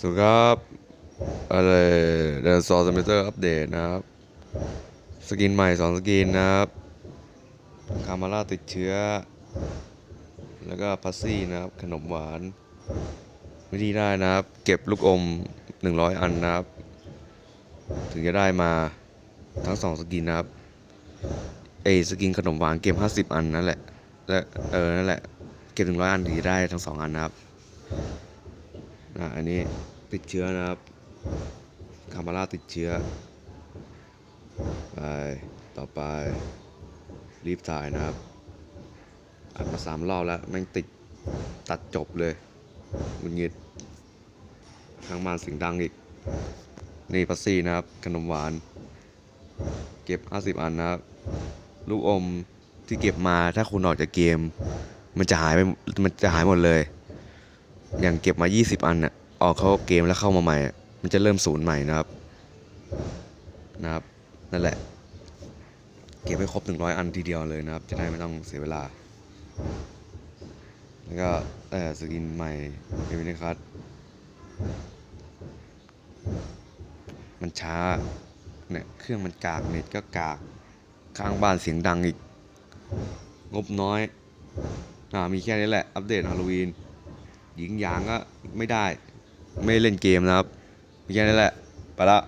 สวัสดีครับอะไรเดนซอร์สมิเตอร์อัปเดตนะครับ สกินใหม่2สกินนะครับคามาร่าติดเชื้อ แล้วก็พัซซี่นะครับ ขนมหวาน วิธีได้นะครับ เก็บลูกอม 100 อันนะครับ ถึงจะได้มาทั้ง2สกินนะครับเอสกินขนมหวานเก็บ 50 อันนั่นแหละและเออนั่นแหละเก็บ100 อันถึงจะได้ทั้ง2อันนะครับ นะอันนี้ติดเชื้อนะครับคามาร่าติดเชื้อไปต่อไปรีบถ่ายนะครับอัดมาสามรอบแล้วแม่งติดตัดจบเลยหงุดหงิดทางมานเสียงดังอีก นี่พัซซี่นะครับ ขนมหวาน เก็บ 50 อันนะครับ ลูกอมที่เก็บมาถ้าคุณออกจากเกม มันจะหายไปมันจะหายหมดเลย อย่างเก็บมา 20 อันน่ะออกเข้าเกมแล้วเข้ามาใหม่อะมันจะเริ่มศูนย์ใหม่นะครับนะครับ นั่นแหละ เก็บให้ครบ 100 อันทีเดียวเลยนะครับ จะได้ไม่ต้องเสียเวลา แล้วก็เออสกินใหม่เอวินคัสมันช้าเนี่ยเครื่องมันกากเน็ตก็กากข้างบ้านเสียงดังอีก งบน้อย อ่ามีแค่นี้แหละ อัปเดตฮาโลวีน หญิงหยางก็ไม่ได้ ไม่เล่นเกมนะครับมีแค่นี้แหละ ไปละ